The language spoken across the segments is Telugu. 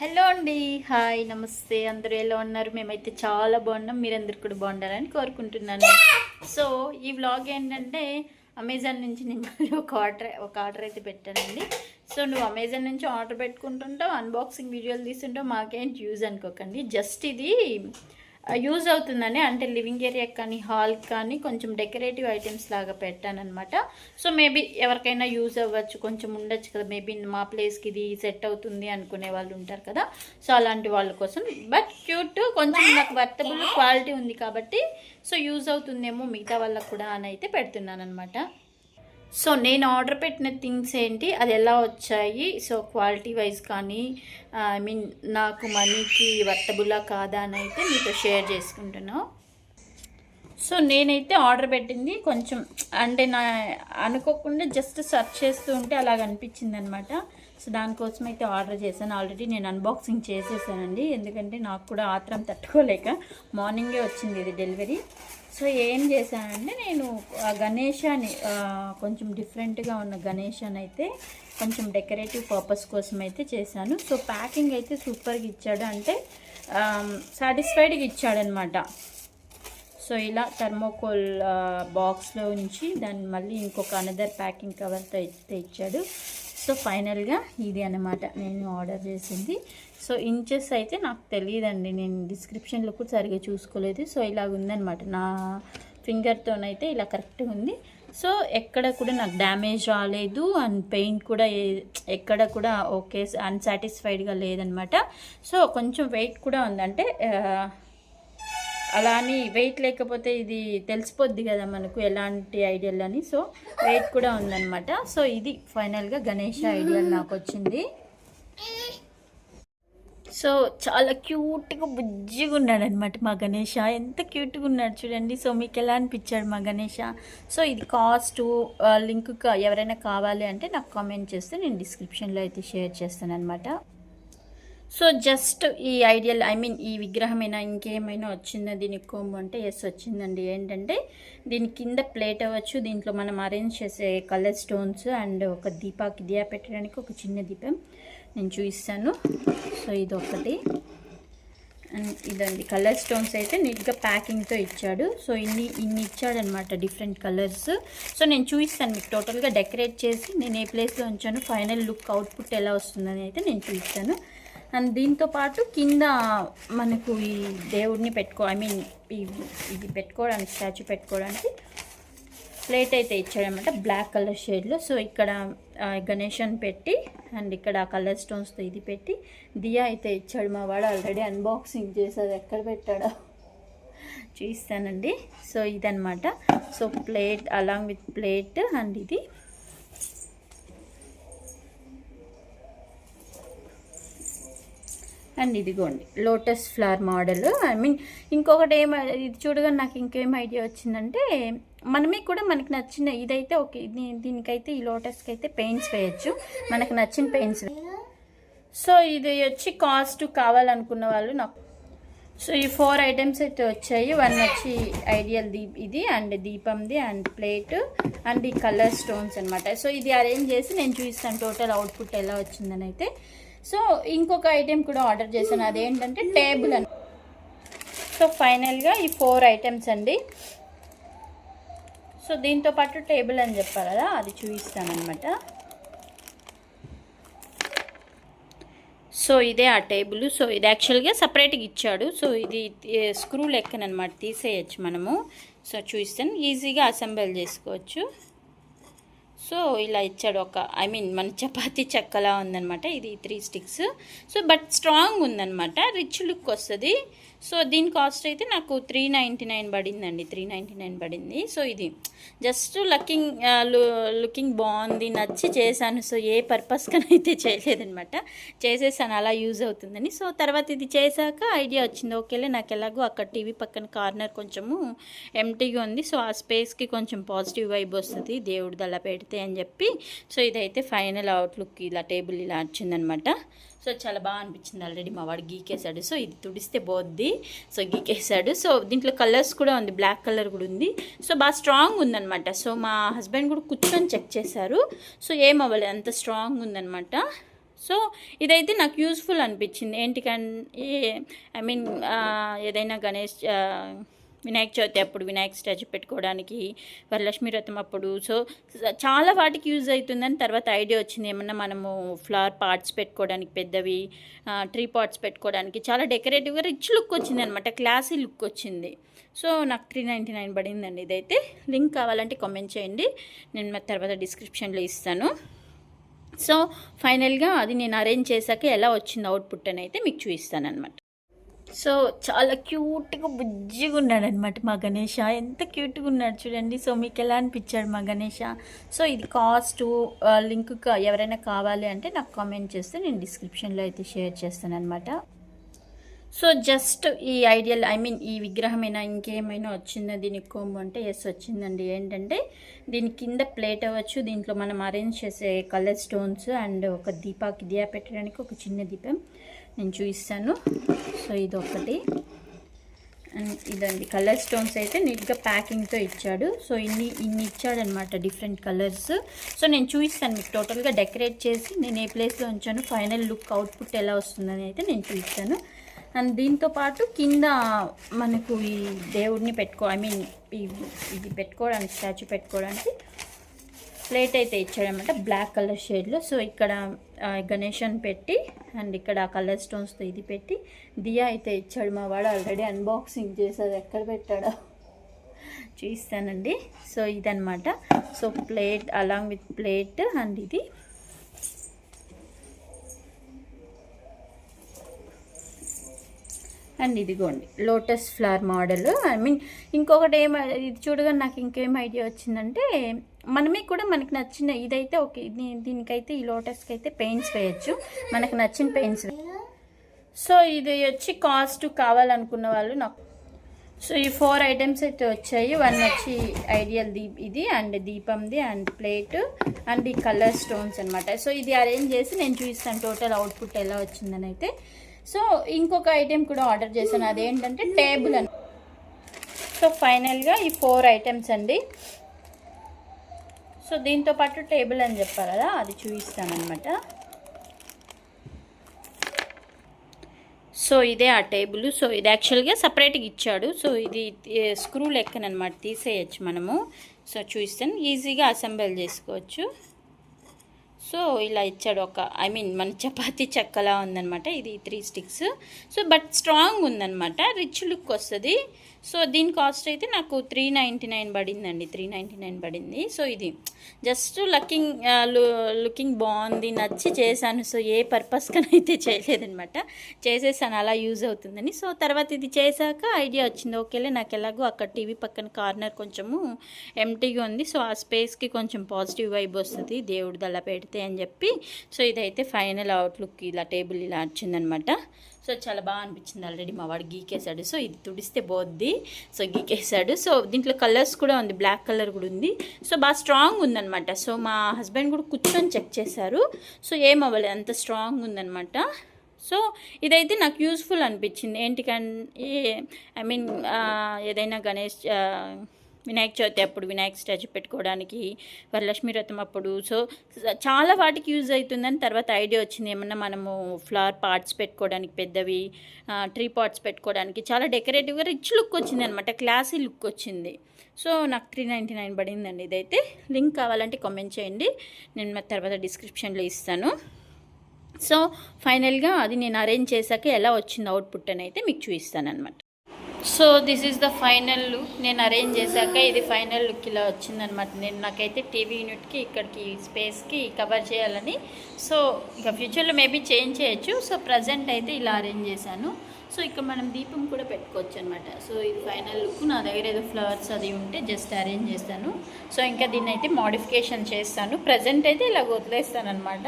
హలో అండి. హాయ్ నమస్తే. అందరూ ఎలా ఉన్నారు? మేమైతే చాలా బాగున్నాం. మీరందరు కూడా బాగుండాలని కోరుకుంటున్నాను. సో ఈ వ్లాగ్ ఏంటంటే అమెజాన్ నుంచి నేను ఒక ఆర్డర్ ఒక ఆర్డర్ అయితే పెట్టానండి. సో నువ్వు అమెజాన్ నుంచి ఆర్డర్ పెట్టుకుంటుంటావు అన్బాక్సింగ్ వీడియోలు తీసుంటావు మాకేంటి యూజ్ అనుకోకండి. జస్ట్ ఇది యూజ్ అవుతుందని అంటే లివింగ్ ఏరియా కానీ హాల్ కానీ కొంచెం డెకరేటివ్ ఐటమ్స్ లాగా పెట్టానమాట సో మేబీ ఎవరికైనా యూజ్ అవ్వచ్చు కొంచెం ఉండొచ్చు కదా. మేబీ మా ప్లేస్కి ఇది సెట్ అవుతుంది అనుకునే వాళ్ళు ఉంటారు కదా. సో అలాంటి వాళ్ళ కోసం. బట్ క్యూట్ కొంచెం నాకు వర్తబుల్ క్వాలిటీ ఉంది కాబట్టి సో యూజ్ అవుతుందేమో మిగతా వాళ్ళకు కూడా అని అయితే పెడుతున్నాను అనమాట సో నేను ఆర్డర్ పెట్టిన థింగ్స్ ఏంటి? అది ఎలా వచ్చాయి? సో క్వాలిటీ వైజ్ కానీ ఐ మీన్ నాకు మనీకి వర్తబులా కాదా అని అయితే మీతో షేర్ చేసుకుంటున్నాను సో నేనైతే ఆర్డర్ పెట్టింది కొంచెం అంటే నా అనుకోకుండా జస్ట్ సెర్చ్ చేస్తూ ఉంటే అలాగ అనిపించింది అనమాట సో దానికోసం అయితే ఆర్డర్ చేశాను. ఆల్రెడీ నేను అన్బాక్సింగ్ చేసేసానండి. ఎందుకంటే నాకు కూడా ఆత్రం తట్టుకోలేక మార్నింగే వచ్చింది ఇది డెలివరీ. సో ఏం చేశానంటే నేను గణేశాని కొంచెం డిఫరెంట్గా ఉన్న గణేశాన్ని అయితే కొంచెం డెకరేటివ్ పర్పస్ కోసం అయితే చేశాను. సో ప్యాకింగ్ అయితే సూపర్గా ఇచ్చాడు. అంటే సాటిస్ఫైడ్గా ఇచ్చాడనమాట సో ఇలా థర్మోకోల్ బాక్స్లో ఉంచి దాన్ని మళ్ళీ ఇంకొక అనదర్ ప్యాకింగ్ కవర్తో అయితే ఇచ్చాడు సో ఫైనల్గా ఇది అన్నమాట నేను ఆర్డర్ చేసింది. సో ఇంచెస్ అయితే నాకు తెలియదండి. నేను డిస్క్రిప్షన్లో కూడా సరిగా చూసుకోలేదు. సో ఇలాగ ఉందన్నమాట. నా ఫింగర్తోనైతే ఇలా కరెక్ట్గా ఉంది. సో ఎక్కడ కూడా నాకు డ్యామేజ్ రాలేదు. అండ్ పెయింట్ కూడా ఎక్కడ కూడా ఓకే అన్సాటిస్ఫైడ్గా లేదనమాట సో కొంచెం వెయిట్ కూడా ఉందంటే అలా అని వెయిట్ లేకపోతే ఇది తెలిసిపోద్ది కదా మనకు ఎలాంటి ఐడియాలని అని. సో వెయిట్ కూడా ఉందన్నమాట. సో ఇది ఫైనల్గా గణేష్ ఐడియల్ నాకు వచ్చింది. సో చాలా క్యూట్గా బుజ్జిగా ఉన్నాడు అనమాట మా గణేష. ఎంత క్యూట్గా ఉన్నాడు చూడండి. సో మీకు ఎలా అనిపించాడు మా గణేష? సో ఇది కాస్ట్ లింక్ ఎవరైనా కావాలి అంటే నాకు కామెంట్ చేస్తే నేను డిస్క్రిప్షన్లో అయితే షేర్ చేస్తాను అనమాట సో జస్ట్ ఈ ఐడియల్ ఐ మీన్ ఈ విగ్రహమైనా? ఇంకేమైనా వచ్చిందా? దీనికి కొమ్ము అంటే ఎస్ వచ్చిందండి. ఏంటంటే దీని కింద ప్లేట్ అవ్వచ్చు. దీంట్లో మనం అరేంజ్ చేసే కలర్ స్టోన్స్ అండ్ ఒక దీపాకి దియా పెట్టడానికి ఒక చిన్న దీపం నేను చూపిస్తాను. సో ఇది ఒకటి అండ్ ఇదండి. కలర్ స్టోన్స్ అయితే నీట్గా ప్యాకింగ్తో ఇచ్చాడు. సో ఇన్ని ఇన్ని ఇచ్చాడనమాట డిఫరెంట్ కలర్స్ సో నేను చూపిస్తాను మీకు. టోటల్గా డెకరేట్ చేసి నేను ఏ ప్లేస్లో ఉంచాను ఫైనల్ లుక్ అవుట్పుట్ ఎలా వస్తుందని అయితే నేను చూపిస్తాను. అండ్ దీంతో పాటు కింద మనకు ఈ దేవుడిని పెట్టుకో ఐ మీన్ ఇది పెట్టుకోవడానికి స్టాచ్యూ పెట్టుకోవడానికి ప్లేట్ అయితే ఇచ్చాడనమాట బ్లాక్ కలర్ షేడ్లో. సో ఇక్కడ గణేషన్ పెట్టి అండ్ ఇక్కడ కలర్ స్టోన్స్తో ఇది పెట్టి దియా అయితే ఇచ్చాడు మా వాడు ఆల్రెడీ. అన్బాక్సింగ్ చేశాడు. ఎక్కడ పెట్టాడో చూస్తానండి. సో ఇదనమాట so plate along with plate and ఇది. అండ్ ఇదిగోండి lotus flower model. I mean ఇంకొకటి ఏం ఇది చూడగా నాకు ఇంకేం ఐడియా వచ్చిందంటే మనమే కూడా మనకి నచ్చిన ఇదైతే ఓకే దీ- దీనికైతే ఈ లోటస్కి అయితే పెయింట్స్ వేయచ్చు. మనకు నచ్చిన పెయింట్స్ సో ఇది వచ్చి కాస్ట్ కావాలనుకున్న వాళ్ళు నాకు సో ఈ ఫోర్ ఐటమ్స్ అయితే వచ్చాయి. వన్ వచ్చి ఐడియల్ దీప్ ఇది అండ్ దీపంది అండ్ ప్లేట్ అండ్ ఈ కలర్ స్టోన్స్ అనమాట సో ఇది అరేంజ్ చేసి నేను చూపిస్తాను టోటల్ అవుట్పుట్ ఎలా వచ్చిందని అయితే సో ఇంకొక ఐటెం కూడా ఆర్డర్ చేశాను. అదేంటంటే టేబుల్ అని. సో ఫైనల్గా ఈ ఫోర్ ఐటమ్స్ అండి. సో దీంతో పాటు టేబుల్ అని చెప్పారు కదా అది చూపిస్తానమాట సో ఇదే ఆ టేబుల్ సో ఇది యాక్చువల్గా సపరేట్గా ఇచ్చాడు. సో ఇది స్క్రూ లెక్కనమాట తీసేయచ్చు మనము. సో చూస్తాను ఈజీగా అసెంబుల్ చేసుకోవచ్చు. సో ఇలా ఇచ్చాడు ఒక ఐ మీన్ మన చపాతి చెక్కలా ఉందనమాట ఇది three sticks so but strong ఉందనమాట రిచ్ లుక్ వస్తుంది. సో దీని కాస్ట్ అయితే నాకు త్రీ నైంటీ నైన్ పడిందండి త్రీ నైంటీ నైన్ పడింది. సో ఇది జస్ట్ లకింగ్ లుకింగ్ బాగుంది నచ్చి చేశాను. సో ఏ పర్పస్కనైతే చేయలేదనమాట చేసేసాను అలా యూజ్ అవుతుందని. సో తర్వాత ఇది చేశాక ఐడియా వచ్చింది. ఓకేలే నాకు ఎలాగో అక్కడ టీవీ పక్కన కార్నర్ కొంచెము ఎంటీగా ఉంది. సో ఆ స్పేస్కి కొంచెం పాజిటివ్ వైబ్ వస్తుంది. దేవుడిది అలా పెడితే అని చెప్పి. సో ఇదైతే ఫైనల్ అవుట్లుక్ ఇలా టేబుల్ ఇలా వచ్చిందనమాట సో చాలా బాగా అనిపించింది ఆల్రెడీ మా వాడు గీకేశాడు. సో ఇది తుడిస్తే పోద్ది. సో గీకేశాడు. సో దీంట్లో కలర్స్ కూడా ఉంది. బ్లాక్ కలర్ కూడా ఉంది. సో బాగా స్ట్రాంగ్ ఉందన్నమాట. సో మా హస్బెండ్ కూడా కూర్చొని చెక్ చేశారు. సో ఏం అవ్వలేదు. అంత స్ట్రాంగ్ ఉందనమాట సో ఇదైతే నాకు యూస్ఫుల్ అనిపించింది. ఏంటికంటే ఐ మీన్ ఏదైనా గణేష్ వినాయక చవితి అప్పుడు వినాయక స్టాచ్యూ పెట్టుకోవడానికి వరలక్ష్మి వ్రతం అప్పుడు. సో చాలా వాటికి యూజ్ అవుతుందని తర్వాత ఐడియా వచ్చింది. ఏమన్నా మనము ఫ్లవర్ పార్ట్స్ పెట్టుకోవడానికి పెద్దవి ట్రీ పార్ట్స్ పెట్టుకోవడానికి చాలా డెకరేటివ్గా రిచ్ లుక్ వచ్చింది అనమాట క్లాసీ లుక్ వచ్చింది. సో నాకు త్రీ నైంటీ నైన్ పడిందండి ఇదైతే. లింక్ కావాలంటే కామెంట్ చేయండి. నేను మా తర్వాత డిస్క్రిప్షన్లో ఇస్తాను. సో ఫైనల్గా అది నేను అరేంజ్ చేశాక ఎలా వచ్చింది అవుట్పుట్ అని అయితే మీకు చూపిస్తాను అనమాట సో చాలా క్యూట్గా బుజ్జిగా ఉన్నాడు అనమాట మా గణేష. ఎంత క్యూట్గా ఉన్నాడు చూడండి. సో మీకు ఎలా అనిపించాడు మా గణేష? సో ఇది కాస్ట్ లింక్ ఎవరైనా కావాలి అంటే నాకు కామెంట్ చేస్తే నేను డిస్క్రిప్షన్లో అయితే షేర్ చేస్తాను అనమాట సో జస్ట్ ఈ ఐడియల్ ఐ మీన్ ఈ విగ్రహమైనా? ఇంకేమైనా వచ్చిందా? దీనికి కొమ్ము అంటే ఎస్ వచ్చిందండి. ఏంటంటే దీని కింద ప్లేట్ అవ్వచ్చు దీంట్లో మనం అరేంజ్ చేసే కలర్ స్టోన్స్ అండ్ ఒక దీపాకి దియా పెట్టడానికి ఒక చిన్న దీపం. నేను చూపిస్తాను సో ఇది ఒకటి అండ్ ఇదండి కలర్ స్టోన్స్ అయితే నీట్గా ప్యాకింగ్తో ఇచ్చాడు. సో ఇన్ని ఇన్ని ఇచ్చాడనమాట డిఫరెంట్ కలర్స్. సో నేను చూపిస్తాను మీకు టోటల్గా డెకరేట్ చేసి నేను ఏ ప్లేస్లో ఉంచాను ఫైనల్ లుక్ అవుట్పుట్ ఎలా వస్తుందని అయితే నేను చూపిస్తాను అండ్ దీంతో పాటు కింద మనకు ఈ దేవుడిని పెట్టుకో ఐ మీన్ ఇది పెట్టుకోవడానికి స్టాచ్యూ పెట్టుకోవడానికి ప్లేట్ అయితే ఇచ్చాడనమాట బ్లాక్ కలర్ షేడ్లో. సో ఇక్కడ గణేషన్ పెట్టి అండ్ ఇక్కడ కలర్ స్టోన్స్తో ఇది పెట్టి దియా అయితే ఇచ్చాడు. మా వాడు ఆల్రెడీ అన్బాక్సింగ్ చేశాడు. ఎక్కడ పెట్టాడో చూస్తానండి. సో ఇదనమాట. So plate along with plate and ఇది. అండ్ ఇదిగోండి lotus flower model. I mean ఇంకొకటి ఏం ఇది చూడగానే నాకు ఇంకేం ఐడియా వచ్చిందంటే మనమే కూడా మనకి నచ్చిన ఇదైతే ఓకే దీ- దీనికైతే ఈ లోటస్కి అయితే పెయింట్స్ వేయచ్చు. మనకు నచ్చిన పెయింట్స్ సో ఇది వచ్చి కాస్ట్ కావాలనుకున్న వాళ్ళు నాకు సో ఈ ఫోర్ ఐటమ్స్ అయితే వచ్చాయి. వన్ వచ్చి ఐడియల్ దీప్ ఇది అండ్ దీపంది అండ్ ప్లేట్ అండ్ ఈ కలర్ స్టోన్స్ అనమాట సో ఇది అరేంజ్ చేసి నేను చూపిస్తాను టోటల్ అవుట్పుట్ ఎలా వచ్చిందని అయితే. సో ఇంకొక ఐటెం కూడా ఆర్డర్ చేశాను. అదేంటంటే టేబుల్ అని సో ఫైనల్గా ఈ ఫోర్ ఐటమ్స్ అండి. సో దీంతో పాటు టేబుల్ అని చెప్పారు కదా అది చూపిస్తానమాట సో ఇదే ఆ టేబుల్. సో ఇది యాక్చువల్గా సపరేట్గా ఇచ్చాడు. సో ఇది స్క్రూ లెక్కనమాట తీసేయచ్చు మనము. సో చూస్తాను ఈజీగా అసెంబుల్ చేసుకోవచ్చు. సో ఇలా ఇచ్చాడు ఒక ఐ మీన్ మన చపాతి చెక్కలా ఉందన్నమాట. ఇది three sticks. So but strong ఉందనమాట రిచ్ లుక్ వస్తుంది. సో దీని కాస్ట్ అయితే నాకు త్రీ నైంటీ నైన్ పడిందండి త్రీ నైంటీ నైన్ పడింది. సో ఇది జస్ట్ లకింగ్ లుకింగ్ బాగుంది నచ్చి చేశాను. సో ఏ పర్పస్కనైతే చేయలేదనమాట చేసేసాను అలా యూజ్ అవుతుందని. సో తర్వాత ఇది చేశాక ఐడియా వచ్చింది. ఓకేలే నాకు ఎలాగో అక్కడ టీవీ పక్కన కార్నర్ కొంచెము ఎంటీగా ఉంది. సో ఆ స్పేస్కి కొంచెం పాజిటివ్ వైబ్ వస్తుంది. దేవుడిది అలా పెడితే అని చెప్పి. సో ఇదైతే ఫైనల్ అవుట్లుక్ ఇలా టేబుల్ ఇలా వచ్చిందనమాట సో చాలా బాగా అనిపించింది ఆల్రెడీ మా వాడు గీకేశాడు. సో ఇది తుడిస్తే పోద్ది. సో గీకేశాడు. సో దీంట్లో కలర్స్ కూడా ఉంది. బ్లాక్ కలర్ కూడా ఉంది. సో బాగా స్ట్రాంగ్ ఉందన్నమాట. సో మా హస్బెండ్ కూడా కూర్చొని చెక్ చేశారు. సో ఏం అవ్వలేదు. అంత స్ట్రాంగ్ ఉందన్నమాట. సో ఇదైతే నాకు యూస్ఫుల్ అనిపించింది. ఏంటికంటే ఐ మీన్ ఏదైనా గణేష్ వినాయక చవితి అప్పుడు వినాయక స్టాచ్యూ పెట్టుకోవడానికి వరలక్ష్మి వ్రతం అప్పుడు. సో చాలా వాటికి యూజ్ అవుతుందని తర్వాత ఐడియా వచ్చింది. ఏమన్నా మనము ఫ్లవర్ పార్ట్స్ పెట్టుకోవడానికి పెద్దవి ట్రీ పార్ట్స్ పెట్టుకోవడానికి చాలా డెకరేటివ్గా రిచ్ లుక్ వచ్చింది అనమాట క్లాసీ లుక్ వచ్చింది. సో నాకు త్రీ నైంటీ నైన్ పడిందండి ఇదైతే. లింక్ కావాలంటే కామెంట్ చేయండి. నేను మా తర్వాత డిస్క్రిప్షన్లో ఇస్తాను. సో ఫైనల్గా అది నేను అరేంజ్ చేశాక ఎలా వచ్చింది అవుట్పుట్ అని అయితే మీకు చూపిస్తాను అనమాట so this is the final look నేను అరేంజ్ చేశాక ఇది ఫైనల్ లుక్ ఇలా వచ్చిందనమాట నేను నాకైతే టీవీ యూనిట్కి ఇక్కడికి స్పేస్కి కవర్ చేయాలని. సో ఇక ఫ్యూచర్లో మేబీ చేంజ్ చేయొచ్చు. సో ప్రజెంట్ అయితే ఇలా అరేంజ్ చేశాను. సో ఇక్కడ మనం దీపం కూడా పెట్టుకోవచ్చు అనమాట సో ఇది ఫైనల్ లుక్ నా దగ్గర ఏదో ఫ్లవర్స్ అది ఉంటే జస్ట్ అరేంజ్ చేస్తాను. సో ఇంకా దీన్ని అయితే మోడిఫికేషన్ చేస్తాను. ప్రజెంట్ అయితే ఇలా వదిలేస్తాను అనమాట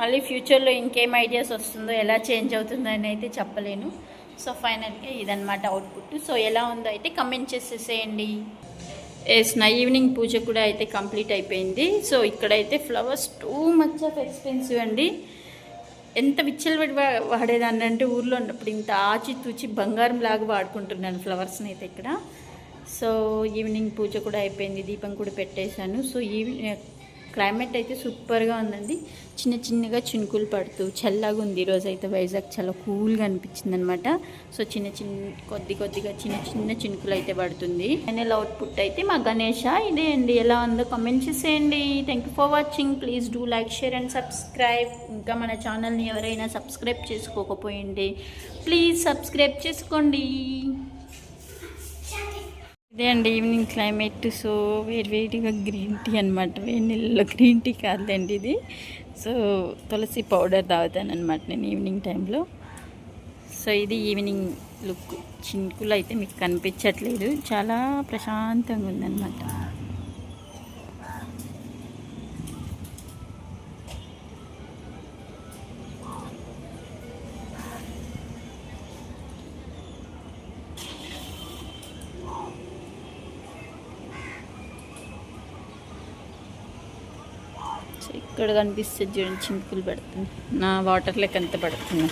మళ్ళీ ఫ్యూచర్లో ఇంకేం ఐడియాస్ వస్తుందో ఎలా చేంజ్ అవుతుందో అని అయితే చెప్పలేను. సో ఫైనల్గా ఇదనమాట అవుట్పుట్. సో ఎలా ఉందో అయితే కమెంట్ చేసేసేయండి. ఎస్ నా ఈవినింగ్ పూజ కూడా అయితే కంప్లీట్ అయిపోయింది. సో ఇక్కడైతే flowers too much of expensive అండి. ఎంత విచ్చలు పడి వాడేదాన్ని అంటే ఊర్లో ఉన్నప్పుడు ఇంత ఆచితూచి బంగారం లాగా వాడుకుంటున్నాను ఫ్లవర్స్ని అయితే ఇక్కడ. సో ఈవినింగ్ పూజ కూడా అయిపోయింది. దీపం కూడా పెట్టేశాను. సో ఈవినింగ్ క్లైమేట్ అయితే సూపర్గా ఉందండి. చిన్న చిన్నగా చినుకులు పడుతూ చల్లగా ఉంది. ఈరోజు అయితే వైజాగ్ చాలా కూల్గా అనిపించింది అనమాట సో చిన్న చిన్న కొద్ది కొద్దిగా చిన్న చిన్న చినుకులు అయితే పడుతుంది. ఫైనల్ అవుట్పుట్ అయితే మా గణేష. ఇదే అండి. ఎలా ఉందో కమెంట్ చేసేయండి. Thank you for watching please do like share and subscribe ఇంకా మన ఛానల్ని ఎవరైనా సబ్స్క్రైబ్ చేసుకోకపోయండి ప్లీజ్ సబ్స్క్రైబ్ చేసుకోండి. ఇదే అండి ఈవినింగ్ క్లైమేట్ సో వేడి వేడిగా గ్రీన్ టీ అనమాట వేడి నీళ్ళలో గ్రీన్ టీ కాదులేండి ఇది. సో తులసి పౌడర్ తాగుతానమాట నేను ఈవినింగ్ టైంలో సో ఇది ఈవినింగ్ లుక్ చినుకులు అయితే మీకు కనిపించట్లేదు. చాలా ప్రశాంతంగా ఉందన్నమాట. ఇక్కడ కనిపిస్తుంది చూడండి చింపులు పడుతుంది నా వాటర్ లెక్క అంత పడుతుంది.